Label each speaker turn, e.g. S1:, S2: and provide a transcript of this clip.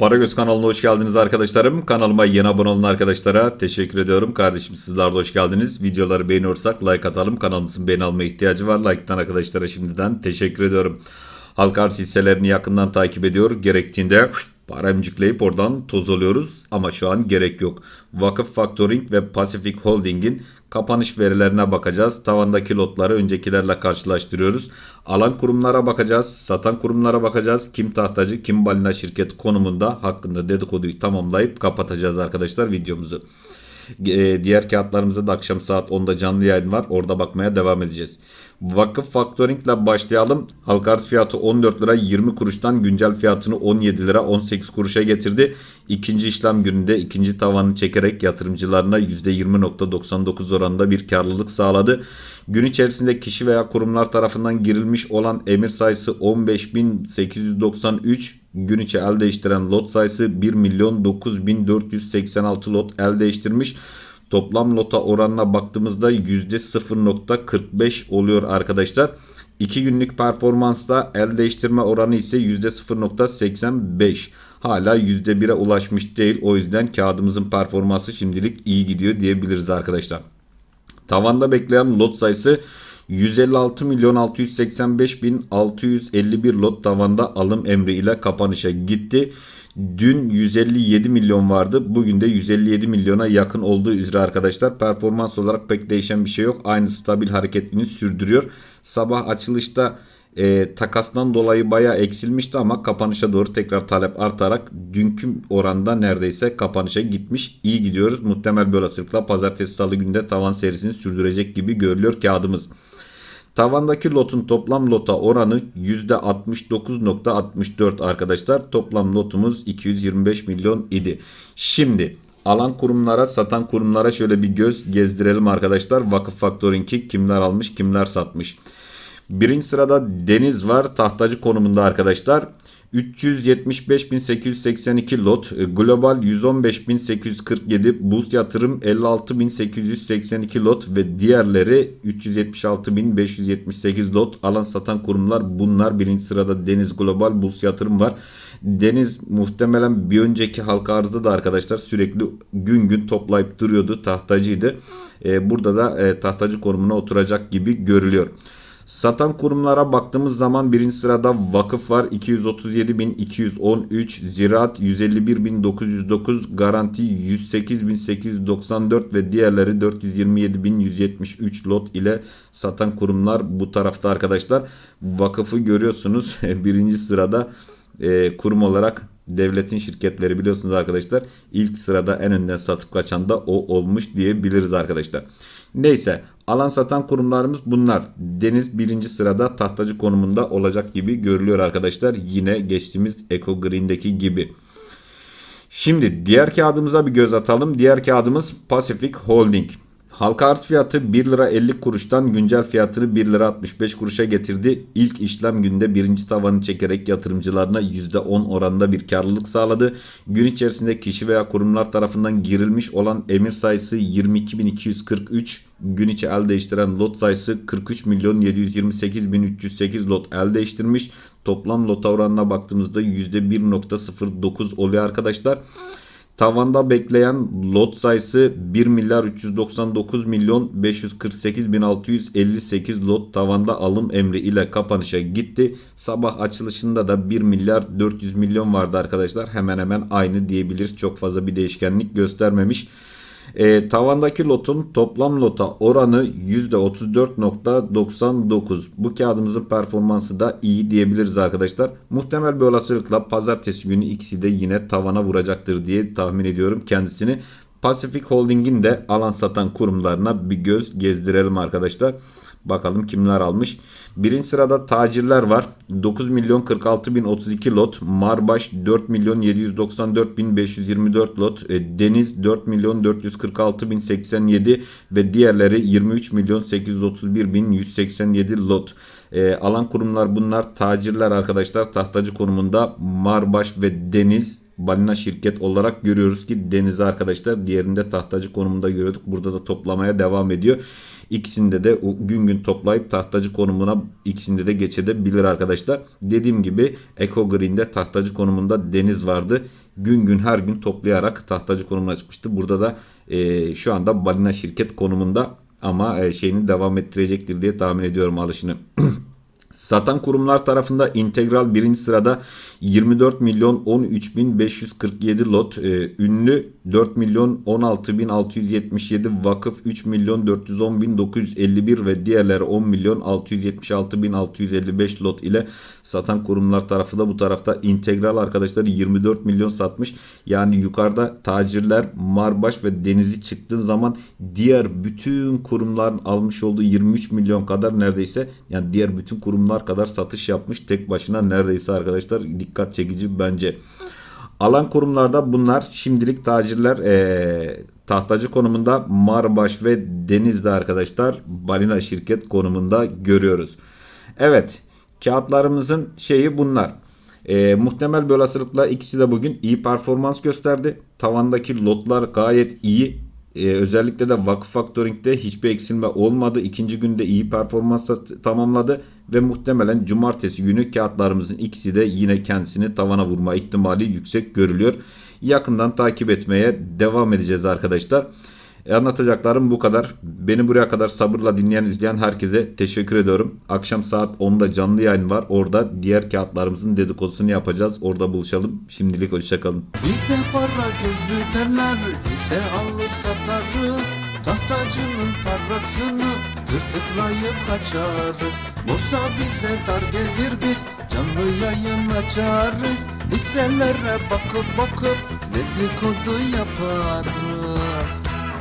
S1: Paragöz kanalına hoş geldiniz arkadaşlarım. Kanalıma yeni abone olan arkadaşlara teşekkür ediyorum. Kardeşim sizler de hoş geldiniz. Videoları beğeniyorsak like atalım. Kanalımızın beğeni almaya ihtiyacı var. Like'tan arkadaşlara şimdiden teşekkür ediyorum. Halka arz hisselerini yakından takip ediyor. Gerektiğinde para oradan toz oluyoruz. Ama şu an gerek yok. Vakıf Factoring ve Pacific Holding'in kapanış verilerine bakacağız. Tavandaki lotları öncekilerle karşılaştırıyoruz. Alan kurumlara bakacağız. Satan kurumlara bakacağız. Kim tahtacı, kim balina şirket konumunda hakkında dedikoduyu tamamlayıp kapatacağız arkadaşlar videomuzu. E, diğer kağıtlarımızda da akşam saat 10'da canlı yayın var. Orada bakmaya devam edeceğiz. Vakıf Factoring ile başlayalım. Halka arz fiyatı 14 lira 20 kuruştan güncel fiyatını 17 lira 18 kuruşa getirdi. İkinci işlem gününde ikinci tavanı çekerek yatırımcılarına %20.99 oranında bir karlılık sağladı. Gün içerisinde kişi veya kurumlar tarafından girilmiş olan emir sayısı 15.893 gün içi el değiştiren lot sayısı 1 milyon 9486 lot el değiştirmiş. Toplam lota oranına baktığımızda %0.45 oluyor arkadaşlar. 2 günlük performansta el değiştirme oranı ise %0.85. Hala %1'e ulaşmış değil. O yüzden kağıdımızın performansı şimdilik iyi gidiyor diyebiliriz arkadaşlar. Tavanda bekleyen lot sayısı 156 milyon 685 bin 651 lot tavanda alım emri ile kapanışa gitti. Dün 157 milyon vardı. Bugün de 157 milyona yakın olduğu üzere arkadaşlar. Performans olarak pek değişen bir şey yok. Aynı stabil hareketini sürdürüyor. Sabah açılışta e, takastan dolayı bayağı eksilmişti ama kapanışa doğru tekrar talep artarak dünkü oranda neredeyse kapanışa gitmiş. İyi gidiyoruz. Muhtemel bir olasılıkla pazartesi salı günde tavan serisini sürdürecek gibi görülüyor kağıdımız. Tavandaki lotun toplam lota oranı %69.64 arkadaşlar. Toplam lotumuz 225 milyon idi. Şimdi alan kurumlara satan kurumlara şöyle bir göz gezdirelim arkadaşlar. Vakıf Faktoring'i kimler almış kimler satmış. Birinci sırada Deniz var tahtacı konumunda arkadaşlar. 375.882 lot, e, Global 115.847, Buz Yatırım 56.882 lot ve diğerleri 376.578 lot alan satan kurumlar bunlar. Birinci sırada Deniz Global, Buz Yatırım var. Deniz muhtemelen bir önceki halka arzda da arkadaşlar sürekli gün gün toplayıp duruyordu. Tahtacıydı. Ee, burada da e, tahtacı konumuna oturacak gibi görülüyor. Satan kurumlara baktığımız zaman birinci sırada vakıf var 237.213, ziraat 151.909, garanti 108.894 ve diğerleri 427.173 lot ile satan kurumlar bu tarafta arkadaşlar. Vakıfı görüyorsunuz birinci sırada e, kurum olarak devletin şirketleri biliyorsunuz arkadaşlar. ilk sırada en önden satıp kaçan da o olmuş diyebiliriz arkadaşlar. Neyse alan satan kurumlarımız bunlar. Deniz birinci sırada tahtacı konumunda olacak gibi görülüyor arkadaşlar. Yine geçtiğimiz Eco Green'deki gibi. Şimdi diğer kağıdımıza bir göz atalım. Diğer kağıdımız Pacific Holding. Halka arz fiyatı 1 lira 50 kuruştan güncel fiyatını 1 lira 65 kuruşa getirdi. İlk işlem günde birinci tavanı çekerek yatırımcılarına %10 oranında bir karlılık sağladı. Gün içerisinde kişi veya kurumlar tarafından girilmiş olan emir sayısı 22.243, gün içi el değiştiren lot sayısı 43 milyon 728 bin 308 lot el değiştirmiş. Toplam lot oranına baktığımızda %1.09 oluyor arkadaşlar. Tavanda bekleyen lot sayısı 1 milyar 399 milyon 548 bin 658 lot tavanda alım emri ile kapanışa gitti. Sabah açılışında da 1 milyar 400 milyon vardı arkadaşlar. Hemen hemen aynı diyebiliriz. Çok fazla bir değişkenlik göstermemiş. E, tavandaki lotun toplam lota oranı %34.99. Bu kağıdımızın performansı da iyi diyebiliriz arkadaşlar. Muhtemel bir olasılıkla pazartesi günü ikisi de yine tavana vuracaktır diye tahmin ediyorum kendisini. Pacific Holding'in de alan satan kurumlarına bir göz gezdirelim arkadaşlar. Bakalım kimler almış. Birinci sırada tacirler var. 9 milyon 46 bin 32 lot. Marbaş 4 milyon 794 bin 524 lot. E, Deniz 4 milyon 446 bin 87 ve diğerleri 23 milyon 831 bin 187 lot. E, alan kurumlar bunlar tacirler arkadaşlar. Tahtacı konumunda Marbaş ve Deniz balina şirket olarak görüyoruz ki denize arkadaşlar diğerinde tahtacı konumunda görüyorduk. Burada da toplamaya devam ediyor. İkisinde de gün gün toplayıp tahtacı konumuna ikisinde de geçebilir arkadaşlar. Dediğim gibi Eco Green'de tahtacı konumunda deniz vardı. Gün gün her gün toplayarak tahtacı konumuna çıkmıştı. Burada da e, şu anda balina şirket konumunda ama e, şeyini devam ettirecektir diye tahmin ediyorum alışını. Satan kurumlar tarafında integral birinci sırada 24 milyon 13 bin 547 lot. Ee, ünlü 4 milyon 16 bin 677 vakıf 3 milyon 410 bin 951 ve diğerleri 10 milyon 676 bin 655 lot ile satan kurumlar tarafı da bu tarafta integral arkadaşlar 24 milyon satmış. Yani yukarıda tacirler Marbaş ve Deniz'i çıktığın zaman diğer bütün kurumların almış olduğu 23 milyon kadar neredeyse yani diğer bütün kurumlar kadar satış yapmış tek başına neredeyse arkadaşlar dikkat çekici bence. Alan kurumlarda bunlar şimdilik tacirler eee, tahtacı konumunda Marbaş ve Deniz'de arkadaşlar balina şirket konumunda görüyoruz. Evet kağıtlarımızın şeyi bunlar. Eee, muhtemel bir olasılıkla ikisi de bugün iyi performans gösterdi. Tavandaki lotlar gayet iyi. Ee, özellikle de Vakıf Factoring'de hiçbir eksilme olmadı. İkinci günde iyi performansla tamamladı ve muhtemelen cumartesi günü kağıtlarımızın ikisi de yine kendisini tavana vurma ihtimali yüksek görülüyor. Yakından takip etmeye devam edeceğiz arkadaşlar. E, anlatacaklarım bu kadar. Beni buraya kadar sabırla dinleyen, izleyen herkese teşekkür ediyorum. Akşam saat 10'da canlı yayın var. Orada diğer kağıtlarımızın dedikodusunu yapacağız. Orada buluşalım. Şimdilik hoşçakalın.
S2: Bize para gözlü derler, bize alır satarız. Tahtacının parasını tırtıklayıp kaçarız. Borsa bize dar gelir biz canlı yayın açarız. Listelere bakıp bakıp dedikodu yaparız.